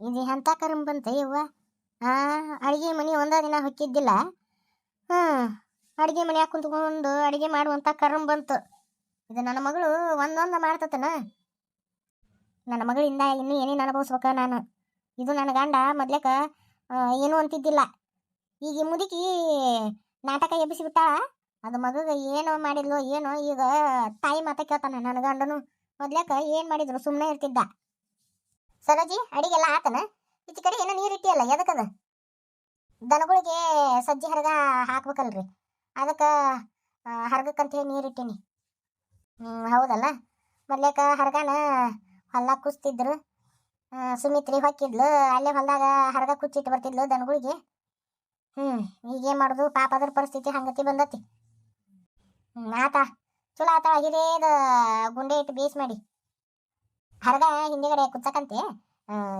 ಇದು ಎಂಥ ಕರ್ಮ ಬಂತ ಯವ್ವ ಆ, ಅಡಿಗೆ ಮನೆ ಒಂದೇ ದಿನ ಹೊಕ್ಕಿದ್ದಿಲ್ಲ ಹ್ಞೂ ಅಡಿಗೆ ಮನ್ಯಾಗ ಕುಂತ್ಕೊಂಡು ಅಡುಗೆ ಮಾಡುವಂಥ ಕರ್ಮ ಬಂತು ಇದು ನನ್ನ ಮಗಳು ಒಂದೊಂದು ಮಾಡ್ತತನ. ನನ್ನ ಮಗಳಿಂದ ಇನ್ನೂ ಏನೇನು ಅನುಭವಿಸ್ಬೇಕ ನಾನು? ಇದು ನನ್ನ ಗಂಡ ಮೊದ್ಲೇಕ ಏನು ಅಂತಿದ್ದಿಲ್ಲ. ಈಗ ಮುದುಕಿ ನಾಟಕ ಎಬ್ಬಿಸಿ ಬಿಟ್ಟಾಳ ಅದು ಮಗಗೆ ಏನೋ ಮಾಡಿದ್ಲು, ಏನೋ, ಈಗ ತಾಯಿ ಮಾತ ಕೇಳ್ತಾನೆ ನನ್ನ ಗಂಡನು. ಮೊದ್ಲೇಕ ಏನು ಮಾಡಿದ್ರು ಸುಮ್ಮನೆ ಇರ್ತಿದ್ದ. ಸರೋಜಿ ಅಡಿಗೆಲ್ಲ ಆತನ? ಈಚೆ ಕಡೆ ಏನೋ ನೀರು ಇಟ್ಟಿಯಲ್ಲ ಎದಕ್ಕದ ದನಗಳಿಗೆ ಸಜ್ಜಿ ಹರಗ ಹಾಕ್ಬೇಕಲ್ರಿ. ಅದಕ್ಕೆ ಹರಗಕ್ಕಂತ ಹೇಳಿ ನೀರ್ ಇಟ್ಟೀನಿ. ಹೌದಲ್ಲ? ಮೊದ್ಲೇಕ ಹರಗನ ಹೊಲ್ದಾಗ ಕುಸ್ತಿದ್ರು. ಸುಮಿತ್ರಿ ಹೊಕ್ಕಿದ್ಲು. ಅಲ್ಲೇ ಹೊಲ್ದಾಗ ಹರಗ ಕುಚ್ಚಿಟ್ಟು ಬರ್ತಿದ್ಲು ದನಗಳಿಗೆ. ಹ್ಮ್ ಏನು ಮಾಡೋದು? ಪಾಪ ಅದ್ರ ಪರಿಸ್ಥಿತಿ ಹಂಗತಿ ಬಂದತಿ. ಆತ. ಚಲೋ ಆತ ಹಿರೇದ ಗುಂಡೆ ಇಟ್ಟು ಬೇಸ್ ಮಾಡಿ. ಹರಗ ಹಿಂದೆಗಡೆ ಕುಚ್ಚಕಂತೆ.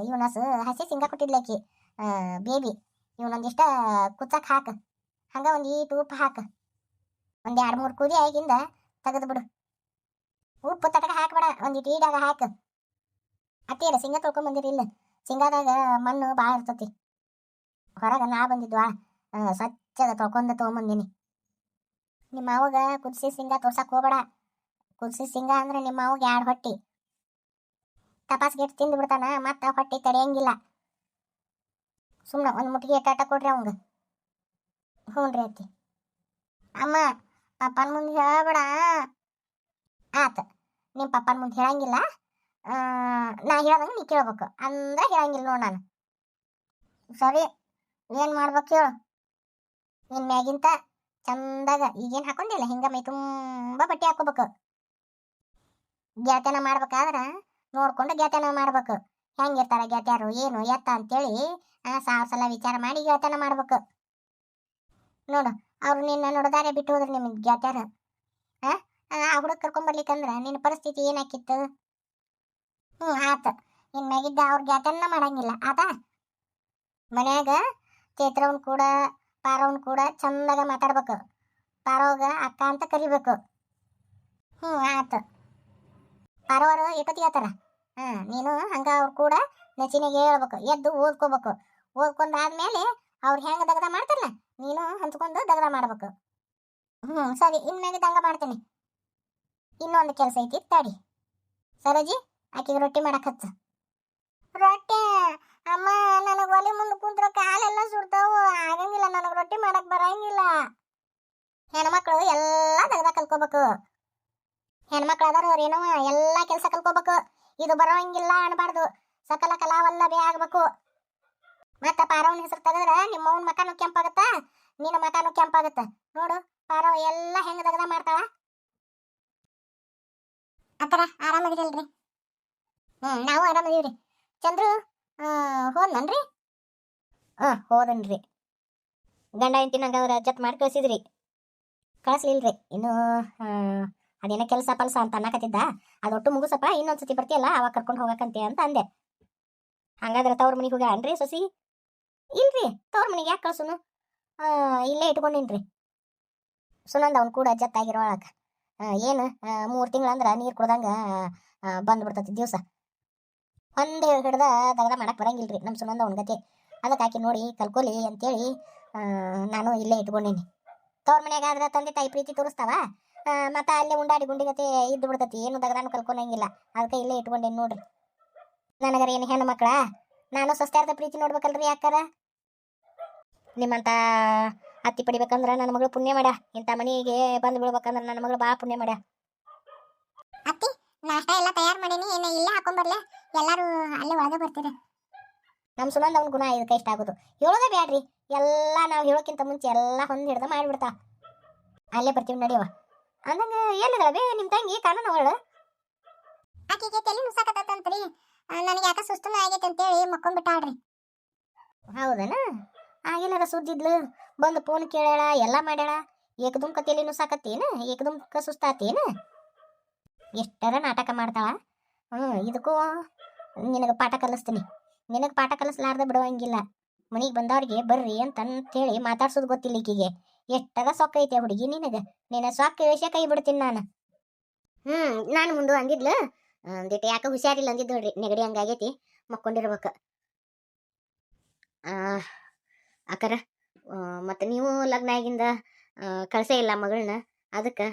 ಇವನಸು ಹಸಿ ಸಿಂಗ ಕೊಟ್ಟಿದ್ಲಕ್ಕಿ ಬೇಬಿ ಇವನೊಂದಿಷ್ಟ ಕುಚ್ಚಕ್ ಹಾಕ. ಹಂಗ ಒಂದು ಈಟ್ ಉಪ್ಪು ಹಾಕ. ಒಂದು ಎರಡು ಮೂರು ಕುದಿ ಆಗಿಂದ ತೆಗೆದು ಬಿಡು. ಉಪ್ಪು ತಟಕ ಹಾಕ್ಬೇಡ ಒಂದಿಟ್ಟು ಈಡಾಗ ಹಾಕ. ಅತ್ತೀರ ಸಿಂಗ ತೊಳ್ಕೊಂಬಂದಿರಿ ಇಲ್ಲ. ಸಿಂಗಾದಾಗ ಮಣ್ಣು ಭಾಳ ಇರ್ತತಿ. ಹೊರಗೆ ನಾ ಬಂದಿದ್ವಾ ಸ್ವಚ್ಛದ ತೊಳ್ಕೊಂಡ ತೊಗೊಂಬಂದಿನಿ. ನಿಮ್ಮ ಅವಾಗ ಕುದಿಸಿ ಸಿಂಗ ತೋರ್ಸಕ್ ಹೋಗ್ಬೇಡ. ಕುದಿಸಿ ಸಿಂಗ ಅಂದ್ರೆ ನಿಮ್ಮ ಅವಾಗ ಎರಡು ಹೊಟ್ಟಿ. ತಪಾಸ್ ಗಿಟ್ ತಿಂದು ಬಿಡ್ತಾನ ಮತ್ತ ಹೊಟ್ಟೆ ತಡೆಯಂಗಿಲ್ಲ. ಸುಮ್ಮನೆ ಒಂದು ಮುಟ್ಟಿಗೆ ಟಾಟ ಕೊಡ್ರಿ ಅವಂಗ. ಹ್ಞೂ ರೀ ಅತ್ತಿ. ಅಮ್ಮ, ಪಪ್ಪನ ಮುಂದೆ ಹೇಳಬೇಡ. ಆತ ನಿಮ್ಮ ಪಪ್ಪನ ಮುಂದೆ ಹೇಳಂಗಿಲ್ಲ. ನಾ ಹೇಳ್ದಂಗೆ ನೀ ಕೇಳ್ಬೇಕು. ಅಂದ್ರೆ ಹೇಳಂಗಿಲ್ಲ ನೋಡಿ ನಾನು. ಸರಿ, ಏನು ಮಾಡ್ಬೇಕು ಹೇಳು. ನಿನ್ ಮ್ಯಾಗಿಂತ ಚಂದಾಗ ಈಗೇನು ಹಾಕೊಂಡಿಲ್ಲ, ಹಿಂಗ ಮೈ ತುಂಬ ಬಟ್ಟೆ ಹಾಕೋಬೇಕು. ಗೆಳತನ ಮಾಡ್ಬೇಕಾದ್ರ ನೋಡ್ಕೊಂಡು ಗೆಳತನ ಮಾಡ್ಬೇಕು. ಹೆಂಗಿರ್ತಾರ ಗೆತ್ಯಾರು ಏನು ಎತ್ತ ಅಂತೇಳಿ ಸಾವಿರ ಸಲ ವಿಚಾರ ಮಾಡಿ ಗೆಳತನ ಮಾಡ್ಬೇಕು. ನೋಡು, ಅವ್ರು ನಿನ್ನ ನೋಡಿದಾರೆ ಬಿಟ್ಟು ಹೋದ್ರೆ ನಿಮ್ಗೆ ಗೆಳತ್ಯಾರ ಆ ಹುಡುಗ ಕರ್ಕೊಂಬರ್ಲಿಕ್ಕಂದ್ರ ನಿನ್ನ ಪರಿಸ್ಥಿತಿ ಏನಾಕಿತ್ತು? ಹ್ಞೂ ಆತ. ಇನ್ ಮ್ಯಾಗಿದ್ದ ಅವ್ರ ಗೆತನ ಮಾಡಂಗಿಲ್ಲ. ಆತ? ಮನ್ಯಾಗ ಚೇತ್ರವನ್ ಕೂಡ, ಪಾರವನ್ ಕೂಡ ಚಂದಾಗ ಮಾತಾಡ್ಬೇಕು. ಪಾರವಾಗ ಅಕ್ಕ ಅಂತ ಕರಿಬೇಕು. ಹ್ಞೂ ಆತ. ಪಾರವರು ಎಷ್ಟೊತ್ತಿಗೆ ಹೇಳ್ತಾರ ಹಾಂ, ನೀನು ಹಂಗ ಅವ್ರು ಕೂಡ ನೆಚ್ಚಿನಾಗೆ ಹೇಳ್ಬೇಕು, ಎದ್ದು ಓದ್ಕೋಬೇಕು. ಓದ್ಕೊಂಡಾದ್ಮೇಲೆ ಅವ್ರು ಹೆಂಗೆ ದಗದ ಮಾಡ್ತಾರಲ್ಲ, ನೀನು ಹಂಚ್ಕೊಂಡು ದಗದ ಮಾಡ್ಬೇಕು. ಹ್ಞೂ ಸರಿ ಇನ್ಮ್ಯಾಗ ಹಂಗ ಮಾಡ್ತೀನಿ. ಇನ್ನೊಂದು ಕೆಲಸ ಐತಿ, ತಡಿ. ಸರೋಜಿ, ಆಕಿಗೆ ರೊಟ್ಟಿ ಮಾಡಕ್ ಹಚ್ಚ. ರೊಟ್ಟಿ, ಅಮ್ಮ, ನನಗೆ ಒಲೆ ಮುಂದೆ ಕುಂತ್ರ ಕಾಲೆಲ್ಲ ಸುಡ್ತಾವು, ಆಗಂಗಿಲ್ಲ, ನನಗೆ ರೊಟ್ಟಿ ಮಾಡಕ್ಕೆ ಬರಂಗಿಲ್ಲ. ಹೆಣ್ಮಕ್ಳು ಎಲ್ಲ ದಗದ ಕಲ್ಕೋಬೇಕು. ಹೆಣ್ಮಕ್ಳು ಅದಾರ ಅವ್ರೇನೋ ಎಲ್ಲ ಕೆಲಸ ಕಲ್ಕೋಬೇಕು. ಇದು ಬರೋಂಗಿಲ್ಲ ಅನ್ಬಾರ್ದು. ಸಕಲ ಕಲಾವಲ್ಲಭೆ ಆಗ್ಬೇಕು. ಮತ್ತ ಪಾರವನ ಹೆಸರು ತೆಗೆದ್ರ ನಿಮ್ಮವನ ಮಕನು ಕೆಂಪಾಗತ್ತ? ನಿನ್ನ ಮಕನು ಕೆಂಪಾಗತ್ತ? ನೋಡು, ಪಾರವ ಎಲ್ಲ ಹೆಂಗ ತೆಗ್ದ ಮಾಡ್ತಾಳ? ಆತರ ಆರಾಮದಿರಲ್ರಿ ಹ್ಮ್, ನಾವು ಆರಾಮದೀವ್ರಿ. ಚಂದ್ರು ಹೋದ್ನನ್ರಿ? ಹಾ ಹೋದನ್ರಿ. ಗಂಡ ಹೆಂಡತಿ ನಂಗೆ ಅವ್ರ ಜತ್ ಮಾಡಿ ಕಳ್ಸಿದ್ರಿ. ಕಳಿಸ್ಲಿಲ್ರಿ. ಇನ್ನು ಅದೇನೋ ಕೆಲಸ ಪಲ್ಸ ಅಂತ ಅನ್ನಕತ್ತಿದ್ದ? ಅದೊಟ್ಟು ಮುಗಿಸಪ್ಪ ಇನ್ನೊಂದ್ಸತಿ ಬರ್ತೀಯಲ್ಲ, ಅವಾಗ ಕರ್ಕೊಂಡು ಹೋಗಕಂತೆ ಅಂತ ಅಂದೆ. ಹಂಗಾದ್ರೆ ತವ್ರ ಮನೆಗೆ ಹೋಗ ಅನ್ರಿ ಸೊಸಿ. ಇಲ್ರಿ, ತವ್ರ ಮನೆಗೆ ಯಾಕೆ ಕಳ್ಸುನು? ಇಲ್ಲೇ ಇಟ್ಕೊಂಡಿನ್ರಿ. ಸುನಂದ ಅವ್ನು ಕೂಡ ಜತ್ತಾಗಿರೋಳಕ ಏನು ಮೂರು ತಿಂಗಳಂದ್ರೆ ನೀರು ಕುಡ್ದಂಗೆ ಬಂದ್ಬಿಡ್ತತಿ ದಿವಸ. ಒಂದೇ ಹಿಡ್ದ ದಗದ ಮಾಡಕ್ಕೆ ಬರಂಗಿಲ್ರಿ ನಮ್ಮ ಸುನಂದ ಅವ್ನ ಗತಿ. ಅದಕ್ಕೆ ಹಾಕಿ ನೋಡಿ ಕಲ್ಕೊಲಿ ಅಂತೇಳಿ ನಾನು ಇಲ್ಲೇ ಇಟ್ಕೊಂಡೀನಿ. ತವ್ರ ಮನ್ಯಾಗ ಆದ್ರೆ ತಂದೆ ತಾಯಿ ಪ್ರೀತಿ ತೋರಿಸ್ತಾವ? ಮತ್ತ ಅಲ್ಲೇ ಉಂಡಾಡಿ ಗುಂಡಿಗತೆ ಇದ್ದು ಬಿಡ್ತತಿ. ಏನು ದಗದಾನು ಕಲ್ಕೊಳಂಗಿಲ್ಲ. ಅದಕ್ಕೆ ಇಲ್ಲೇ ಇಟ್ಕೊಂಡೇನು ನೋಡ್ರಿ. ನನಗರ ಏನು ಹೆಣ್ಣು ಮಕ್ಕಳ? ನಾನು ಸಸ್ತಾರದ ಪ್ರೀತಿ ನೋಡ್ಬೇಕಲ್ರಿ ಯಾಕಾರ? ನಿಮ್ಮಂತ ಅತ್ತಿ ಪಡಿಬೇಕಂದ್ರ ನನ್ನ ಮಗಳು ಪುಣ್ಯ ಮಾಡ ಇಂಥ ಮನೆಗೆ ಬಂದು ಬೀಳ್ಬೇಕಂದ್ರ ನನ್ನ ಮಗಳು ಬಾ ಪುಣ್ಯ ಮಾಡ ಅತ್ತಿ ನಾಷ್ಟ ಎಲ್ಲ ತಯಾರು ಮಾಡೀನಿ. ಏನ ಇಲ್ಲೇ ಹಾಕೊಂಬರ್ಲೆ ಎಲ್ಲರೂ ಅಲ್ಲೇ ಒಳಗೆ ಬರ್ತೀರಿ. ನಮ್ಮ ಸುನಂದ ಅವ್ನ ಗುಣ ಇದಕ್ಕೆ ಇಷ್ಟ ಆಗೋದು. ಹೇಳೋದೇ ಬ್ಯಾಡ್ರಿ. ಎಲ್ಲ ನಾವು ಹೇಳೋಕ್ಕಿಂತ ಮುಂಚೆ ಎಲ್ಲ ಹೊಂದ್ ಹಿಡ್ದ ಮಾಡಿಬಿಡ್ತಾ ಅಲ್ಲೇ ಬರ್ತೀವಿ ನಡಿಯವ ಅಂದಂಗ ಎಲ್ಲಿದಾಳ ಬೇ ನಿಮ್ಮ ತಂಗಿ ಕಾನೂನು ಅವಳು ಆಕೆಗೆ ತಲೆ ನುಸಾಕತ್ತಂತ್ರಿ. ನನಗೆ ಯಾಕ ಸುಸ್ತನ ಆಗೈತೆ ಅಂತೇಳಿ ಮಕ್ಕೊಂಡ್ಬಿಟ್ಟಾಳ್ರಿ ಹೌದನ? ಆಗಿಲ್ಲರ ಸುದ್ದಿದ್ಲು? ಬಂದು ಫೋನ್ ಕೇಳ್ಯಾಳ ಎಲ್ಲ ಮಾಡ್ಯಾಳ? ಏಕದುಮ್ಕ ತಲೆ ನುಸಾಕತ್ತೇನ? ಏಕದುಮ್ಕ ಸುಸ್ತಾತೇನ? ಎಷ್ಟರ ನಾಟಕ ಮಾಡ್ತಾಳ? ಹ್ಞೂ ಇದಕ್ಕೂ ನಿನಗೆ ಪಾಠ ಕಲಿಸ್ತೀನಿ. ನಿನಗೆ ಪಾಠ ಕಲಿಸ್ಲಾರ್ದ ಬಿಡುವಂಗಿಲ್ಲ. ಮನೆಗೆ ಬಂದವ್ರಿಗೆ ಬರ್ರಿ ಅಂತ ಹೇಳಿ ಮಾತಾಡ್ಸೋದು ಗೊತ್ತಿಲ್ಲ ಈಕಿಗೆ. ಎಷ್ಟರ ಸೊಕ್ಕ ಐತೆ ಹುಡುಗಿ ನಿನಗೆ. ನಿನ್ನ ಸೊಕ್ಕ ವಿಷಯ ಕೈ ಬಿಡ್ತೀನಿ ನಾನು. ಹ್ಮ್ ನಾನು ಮುಂದೆ ಅಂದಿದ್ಲು. ಅಂದಿಟ್ಟು ಯಾಕೆ ಹುಷಾರಿಲ್ಲ ಅಂದಿದ್ದು ನೋಡ್ರಿ ನೆಗಡಿ ಹಂಗಾಗೈತಿ ಮಕ್ಕೊಂಡಿರ್ಬೇಕು. ಅಕ್ಕರ ಮತ್ತು ನೀವು ಲಗ್ನ ಆಗಿಂದ ಕಳಿಸೇ ಇಲ್ಲ ಮಗಳನ್ನ. ಅದಕ್ಕೆ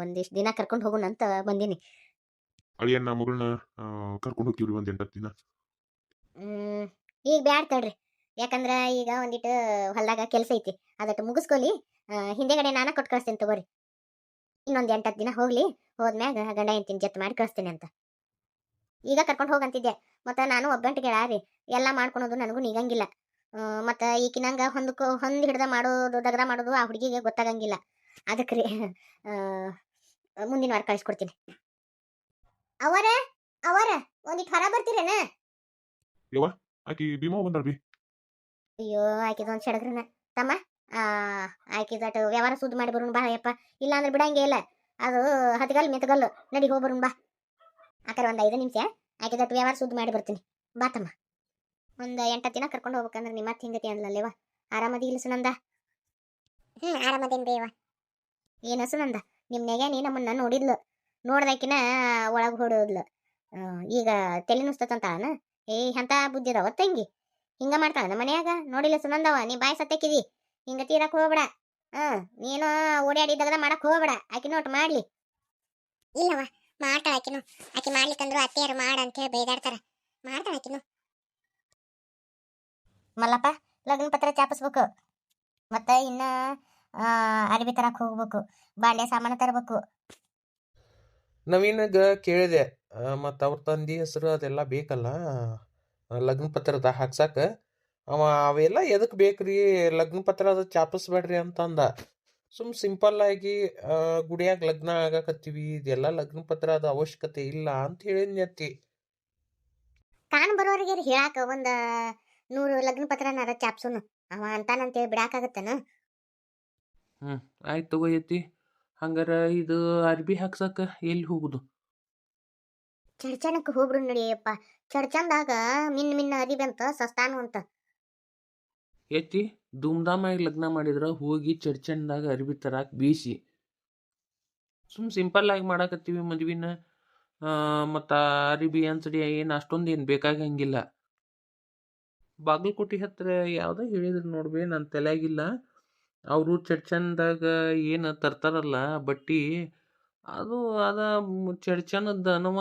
ಒಂದಿಷ್ಟು ದಿನ ಕರ್ಕೊಂಡು ಹೋಗೋಣ ಅಂತ ಬಂದೀನಿ. ಅಳಿಯನ್ನ ಮಗಳನ್ನ ಕರ್ಕೊಂಡು ಹೋಗ್ತೀವಿ ಒಂದ್ ಎಂಟತ್ತು ದಿನ. ಹ್ಮ್, ಈಗ ಬ್ಯಾಡ್ ತಡ್ರಿ. ಯಾಕಂದ್ರ ಈಗ ಒಂದಿಟ್ಟು ಹೊಲ್ದಾಗ ಕೆಲಸ ಐತಿ ಅದಟ್ಟು ಮುಗಿಸ್ಕೊಲಿ ಹಿಂದೆಗಡೆ ನಾನ ಕೊಟ್ಟು ಕಳಿಸ್ತೀನಿ ತಗೋರಿ. ಇನ್ನೊಂದು ಎಂಟತ್ತು ದಿನ ಹೋಗ್ಲಿ, ಹೋದ್ಮ್ಯಾಗ ಗಂಡ ಹೆಂಡ್ತಿನ ಜೊತೆ ಮಾಡಿ ಕಳಿಸ್ತೀನಿ ಅಂತ. ಈಗ ಕರ್ಕೊಂಡು ಹೋಗಂತಿದ್ದೆ, ಮತ್ತು ನಾನು ಒಬ್ಬಂಟಿಗೆ ರೀ ಎಲ್ಲ ಮಾಡ್ಕೊಳೋದು ನನಗೂ ನಿಗಂಗಿಲ್ಲ. ಮತ್ತು ಈಕಿನಂಗ ಹೊಂದಕ್ಕೋ ಹೊಂದ್ ಹಿಡ್ದ ಮಾಡೋದು ದಗದ ಮಾಡೋದು ಆ ಹುಡುಗಿಗೆ ಗೊತ್ತಾಗಂಗಿಲ್ಲ. ಅದಕ್ಕೆ ರೀ ಮುಂದಿನ ವಾರ ಕಳಿಸ್ಕೊಡ್ತೀನಿ. ಅವರ ಅವರ ಒಂದಿಟ್ಟು ಹೊರ ಬರ್ತೀರೇನ? ಆಕಿ ಭೀಮಾ ಬಂದಾಳ ಅಯ್ಯೋ ಆಕಿದೊಂದು ಸೆಡಗ್ರನ ತಮ್ಮ, ಆ ಆಕಿದಟ್ ವ್ಯವಹಾರ ಸುದ್ದಿ ಮಾಡಿ ಬರೋಣ ಬಾ ಯಪ್ಪ ಇಲ್ಲ ಅಂದ್ರೆ ಬಿಡಂಗೆ ಇಲ್ಲ. ಅದು ಹತ್ಗಲ್ ಮೆತ್ಗಲ್ಲು. ನಡಿ ಹೋಗಿ ಬರೋಣ ಬಾ. ಆಕರ ಒಂದು ಐದು ನಿಮಿಷ. ಆಕಿದಟ್ಟು ವ್ಯವಹಾರ ಸುದ್ದಿ ಮಾಡಿ ಬರ್ತೀನಿ. ಬಾ ತಮ್ಮ. ಒಂದು ಎಂಟು ದಿನ ಕರ್ಕೊಂಡು ಹೋಗ್ಬೇಕಂದ್ರೆ ನಿಮ್ಮ ಮತ್ತೆ ಹಿಂಗತಿ ಅನ್ಲಲ್ಲೇವ ಆರಾಮದಿ ಇಲ್ಲ ಸುನಂದ? ಹ್ಮ್, ಆರಾಮದೇನ್ ಬೇವ ಏನು ಸುನಂದ? ನಿಮ್ಮ ನೀ ನಮ್ಮನ್ನ ನೋಡಿದ್ಲು. ನೋಡ್ದಾಕಿನ ಒಳಗೆ ಹೊಡೋದ್ಲು. ಈಗ ತಲೆ ನುಸ್ತತಂತಾಳನ ಏ ಹಂತ ಬುದ್ಧಿ ಅದಾವ ತಂಗಿ? ಹಿಂಗ ಮಾಡ್ತಾಳ ನಮ್ಮ ಮನ್ಯಾಗ? ನೋಡಿಲ್ಲ ಸುನಂದವ ನೀ ಬಾಯ್ ಸತ್ತಕ್ಕಿದಿ ಹಿಂಗ ತೀರಕ್ ಹೋಗ್ಬೇಡ. ಹಾ ನೀನು ಓಡಾಡಿ ದಗದ ಮಾಡಕ್ ಹೋಗ್ಬೇಡ. ಆಕಿ ನೋಟ್ ಮಾಡ್ಲಿ. ಇಲ್ಲವ ಮಾಡ್ತಾಳ ಆಕಿನು. ಆಕಿ ಮಾಡ್ಲಿಕ್ಕಂದ್ರು ಅತ್ತೆಯರು ಮಾಡ ಅಂತ ಹೇಳಿ ಬೈದಾಡ್ತಾರ ಮಾಡ್ತಾಳ ಆಕಿನು. ಮಲ್ಲಪ್ಪ ಲಗ್ನ ಪತ್ರ ಚಾಪಿಸ್ಬೇಕು. ಮತ್ತೆ ಇನ್ನ ಅರಬಿ ತರಕ್ ಹೋಗ್ಬೇಕು. ಬಾಂಡೆ ಸಾಮಾನು ತರಬೇಕು. ನವೀನಗ ಕೇಳಿದೆ. ಮತ್ತು ಅವ್ರ ತಂದೆ ಹೆಸರು ಅದೆಲ್ಲ ಬೇಕಲ್ಲ? ಲಗ್ನ ಪತ್ರದ ಹಾಕ್ಸಾಕ ಅವ ಅವೆಲ್ಲ ಎದಕ್ಕೆ ಬೇಕ್ರಿ? ಲಗ್ನ ಪತ್ರ ಅದು ಚಾಪಿಸ್ಬೇಡ್ರಿ ಅಂತಂದ. ಸುಮ್ ಸಿಂಪಲ್ ಆಗಿ ಗುಡಿಯಾಗ ಲಗ್ನ ಆಗಕತ್ತೀವಿ. ಇದೆಲ್ಲ ಲಗ್ನ ಪತ್ರ ಅದು ಅವಶ್ಯಕತೆ ಇಲ್ಲ ಅಂತ ಹೇಳಿದ್ನತ್ತಿ ಕಾಣ್ ಬರೋರಿಗೆ ಹೇಳಾಕ ಒಂದ ನೂರು ಲಗ್ನ ಪತ್ರನಾರ ಚಾಪ್ಸುನು. ಅವ ಅಂತಾನಂತೇಳಿ ಬಿಡಾಕಾಗತ್ತನ ಹ್ಞೂ ಆಯ್ತು ತಗೋ ಹಂಗಾರ ಇದು ಅರ್ಬಿ ಹಾಕ್ಸಾಕ ಎಲ್ಲಿ ಹೋಗುದು? ಚಡ್ಚಣಕ್ಕೆ ಹೋಗ್ಬಿಡು ನಡಿಯಪ್ಪ ಚರ್ಚಂದಾಗ ಮಿನ್ ಮಿನ್ ಅರಿಬಿ ಅಂತ ಸಸ್ತಾನು ಅಂತ. ಎತ್ತಿ ಧೂಮ್ಧಾಮಾಗಿ ಲಗ್ನ ಮಾಡಿದ್ರ ಹೋಗಿ ಚಡ್ಚಂದಾಗ ಅರಿವಿ ತರಾಕ್ ಬೀಸಿ. ಸುಮ್ ಸಿಂಪಲ್ ಆಗಿ ಮಾಡಾಕತ್ತೀವಿ ಮದ್ವಿನ. ಮತ್ತು ಅರಿಬಿ ಅನ್ಸಡಿ, ಏನು ಅಷ್ಟೊಂದು ಏನು ಬೇಕಾಗಂಗಿಲ್ಲ. ಬಾಗಲಕೋಟೆ ಹತ್ರ ಯಾವುದೋ ಹೇಳಿದ್ರು ನೋಡ್ಬೇ ನನ್ನ ತಲೆಯಾಗಿಲ್ಲ. ಅವರು ಚಡ್ಚನ್ದಾಗ ಏನು ತರ್ತಾರಲ್ಲ ಬಟ್ಟಿ, ಅದು, ಅದ ಚಡ್ಚನದ ಅನ್ನವ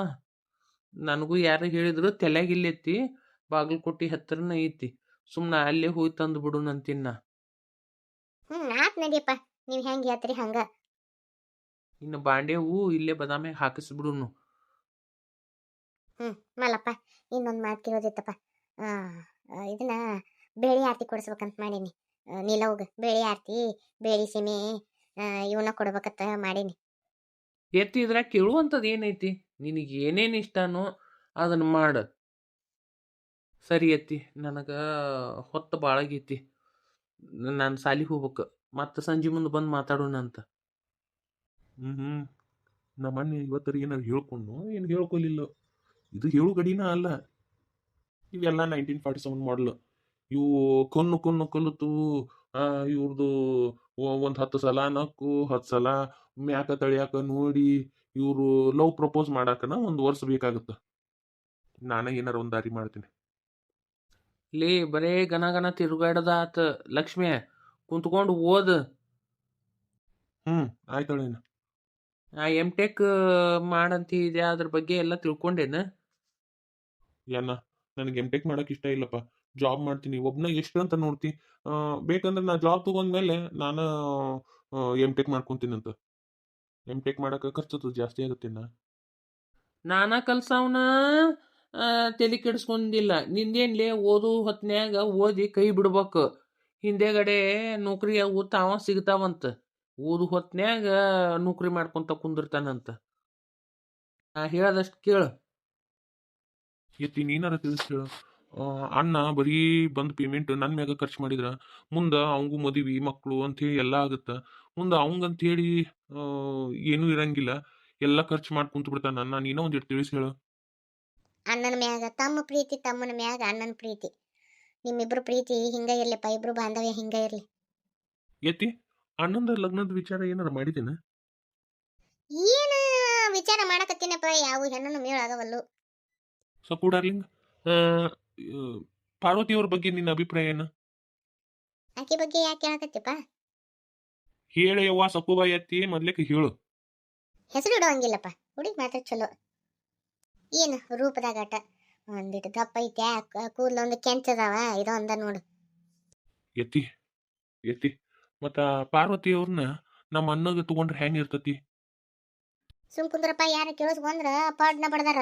ನನಗೂ ಯಾರು ಹೇಳಿದ್ರು ತಲೆಯಾಗಿಲ್ಲೈತಿ ಬಾಗಲಕೋಟೆ ಹತ್ರನ ಐತಿ. ಸುಮ್ಮನೆ ಅಲ್ಲೇ ಹೋಗಿ ತಂದು ಬಿಡು ನಂತಿನ್ನ ಹ್ಮ್ ಆತ್ ನಡಿಯಪ್ಪ. ನೀವ್ ಹೆಂಗ್ ಹೇಳ್ತೀರಿ ಹಂಗ? ಇನ್ನು ಬಾಂಡೆವು ಇಲ್ಲೇ ಬದಾಮಿ ಹಾಕಿಸ್ಬಿಡುನು. ಹ್ಮ್ ಮಲ್ಲಪ್ಪ ಇನ್ನೊಂದ್ ಮಾತು ಕೇಳೋದಿತ್ತಪ್ಪ. ಆ ಆ, ಇದನ್ನ ಬೇಳೆ ಆರತಿ ಕೊಡಿಸ್ಬೇಕಂತ ಮಾಡೀನಿ. ಆ, ನಿಲವ್ಗ ಬೇಳೆ ಆರತಿ ಬೇಳೆ ಸೀಮೆ ಇವನ್ನ ಕೊಡ್ಬೇಕಂತ ಮಾಡೀನಿ. ಎತ್ತಿ ಇದ್ರಾಗ ಕೇಳುವಂಥದ್ದು ಏನೈತಿ? ನಿನಗೆ ಏನೇನು ಇಷ್ಟನೋ ಅದನ್ನು ಮಾಡು. ಸರಿ ಅತ್ತಿ, ನನಗೆ ಹೊತ್ತು ಭಾಳಾಗೈತಿ ನಾನು ಸಾಲಿಗೆ ಹೋಗ್ಬೇಕು. ಮತ್ತೆ ಸಂಜೆ ಮುಂದೆ ಬಂದು ಮಾತಾಡೋಣ ಅಂತ. ಹ್ಮ್ ನಮ್ಮ ಅಣ್ಣ ಇವತ್ತರಿಗೆ ಏನಾರು ಹೇಳ್ಕೊಂಡು ಏನು ಹೇಳ್ಕೊಲಿಲ್ಲ. ಇದು ಹೇಳು ಗಡಿನ ಅಲ್ಲ. ಇವೆಲ್ಲ ನೈನ್ಟೀನ್ ಫಾರ್ಟಿ ಸೆವೆನ್ ಮಾಡಲು ಇವು ಕೊನ್ನು ಕೊನ್ನು ಕಲಿತು ಇವ್ರದ್ದು ಒಂದು ಹತ್ತು ಸಲ ನಕ್ಕು ಹತ್ತು ಸಲ ಮ್ಯಾಕ ತಳಿಯಾಕ ನೋಡಿ ಇವರು ಲವ್ ಪ್ರಪೋಸ್ ಮಾಡಾಕನ ಒಂದು ವರ್ಷ ಬೇಕಾಗುತ್ತೆ. ನಾನೇ ಏನಾರ ಒಂದು ದಾರಿ ಮಾಡ್ತೀನಿ. ಲೇ ಬರೇ ಗನ ಗನ ತಿರುಗಾಡದ ಆತ ಲಕ್ಷ್ಮಿ ಕುಂತ್ಕೊಂಡು ಓದ್. ಹ್ಮ್ ಆಯ್ತು ಆ ಎಂ ಟೆಕ್ ಮಾಡಂತ ಇದೆ ಅದ್ರ ಬಗ್ಗೆ ಎಲ್ಲ ತಿಳ್ಕೊಂಡೇನ? ಏನ ನನಗೆ ಎಂ ಟೆಕ್ ಮಾಡಕ್ ಇಷ್ಟ ಇಲ್ಲಪ್ಪ. ಜಾಬ್ ಮಾಡ್ತೀನಿ ಒಬ್ನ ಎಷ್ಟು ಅಂತ ನೋಡ್ತಿ. ಬೇಕಂದ್ರೆ ನಾ ಜಾಬ್ ತಗೊಂಡ್ಮೇಲೆ ನಾನು ಎಂ ಟೆಕ್ ಮಾಡ್ಕೊಂತೀನಿ ಅಂತ ಎಂ ಟೆಕ್ ಮಾಡಕ್ಕೆ ಖರ್ಚು ಜಾಸ್ತಿ ಆಗುತ್ತೆ ನಾ ಕಲ್ಸ ಅವನ ತಲೆ ಕೆಡಿಸ್ಕೊಂಡಿಲ್ಲ. ನಿಂದೇನ್ಲೇ ಓದು ಹೊತ್ನ್ಯಾಗ ಓದಿ ಕೈ ಬಿಡ್ಬೇಕು. ಹಿಂದೆಗಡೆ ನೌಕರಿ ಅವು ತಾವ ಸಿಗ್ತಾವಂತ. ಓದು ಹೊತ್ನ್ಯಾಗ ನೌಕರಿ ಮಾಡ್ಕೊಂತ ಕುಂದಿರ್ತಾನಂತ. ನಾ ಹೇಳದಷ್ಟು ಕೇಳು. ಎತ್ತಿ ನೀನಾರ ತಿಳಿಸ್ಕೇಳು ಅಣ್ಣ ಬರೀ ಬಂದ ಪೇಮೆಂಟ್ ನನ್ನ ಮ್ಯಾಗ ಖರ್ಚು ಮಾಡಿದ್ರ ಮುಂದ ಅವಂಗೂ ಮದುವೆ ಮಕ್ಕಳು ಅಂತೇಳಿ ಎಲ್ಲ ಆಗುತ್ತ. ಮುಂದ ಅವಂಗಂತ ಹೇಳಿ ಏನೂ ಇರಂಗಿಲ್ಲ. ಎಲ್ಲ ಖರ್ಚು ಮಾಡಿ ಕುಂತು ಬಿಡ್ತಾನ ನಾನು ನೀನ ಒಂದಿಟ್ಟು ತಿಳಿಸಿ ಹೇಳು. ಅಣ್ಣನ ಮ್ಯಾಗ ತಮ್ಮ ಪ್ರೀತಿ ತಮ್ಮನ ಮ್ಯಾಗ ಅಣ್ಣನ ಪ್ರೀತಿ. ನಿಮ್ಮಿಬ್ರು ಪ್ರೀತಿ ಹಿಂಗ ಇರ್ಲಿಪ್ಪ ಇಬ್ರು ಬಾಂಧವ್ಯ ಹಿಂಗ ಇರ್ಲಿ. ಎತ್ತಿ ಅಣ್ಣಂದ ಲಗ್ನದ ವಿಚಾರ ಏನಾರ ಮಾಡಿದಿನ? ಏನ ವಿಚಾರ ಮಾಡಕತ್ತಿನಪ್ಪ ಯಾವ ಹೆಣ್ಣನ್ನು ಮೇಳಾಗವಲ್ಲು ಸೊ ಡಾರ್ಲಿಂಗ್ ಪಾರ್ವತಿ ಅವ್ರ ಬಗ್ಗೆ ನಿನ್ನ ಅಭಿಪ್ರಾಯ ಏನು? ಆಕೆ ಬಗ್ಗೆ ಯಾಕೆ ಕೇಳಕತ್ತಿಪ್ಪ ಹೇಳಿ ಯವ್ವ ಸಕುಬ ಎತ್ತಿ ಮೊದ್ಲಿಕ್ಕೆ ಹೇಳು. ಹೆಸರು ಇಡೋಂಗಿಲ್ಲಪ್ಪ ಹುಡುಗಿ ಮಾತ್ರ ಚಲೋ. ಏನು ರೂಪದಾಗ ಆಟ? ಒಂದಿಟ್ಟು ದಪ್ಪ ಐತೆ ಕೂದಲೊಂದು ಕೆಂಚದಾವ ಕೆಂಚದಾವ ಅಂದ ನೋಡು. ಎತ್ತಿ ಎತ್ತಿ. ಮತ್ತ ಪಾರ್ವತಿ ಅವ್ರನ್ನ ನಮ್ಮ ಅಣ್ಣಗೆ ತಗೊಂಡ್ರೆ ಹೆಂಗೆ ಇರ್ತತಿ? ಸುಮ್ ಕುಂದ್ರಪ್ಪ ಯಾರ ಕೇಳಿಸ್ಕೊಂಡ್ರ ಪಾಡ್ನ ಬಡ್ದಾರ.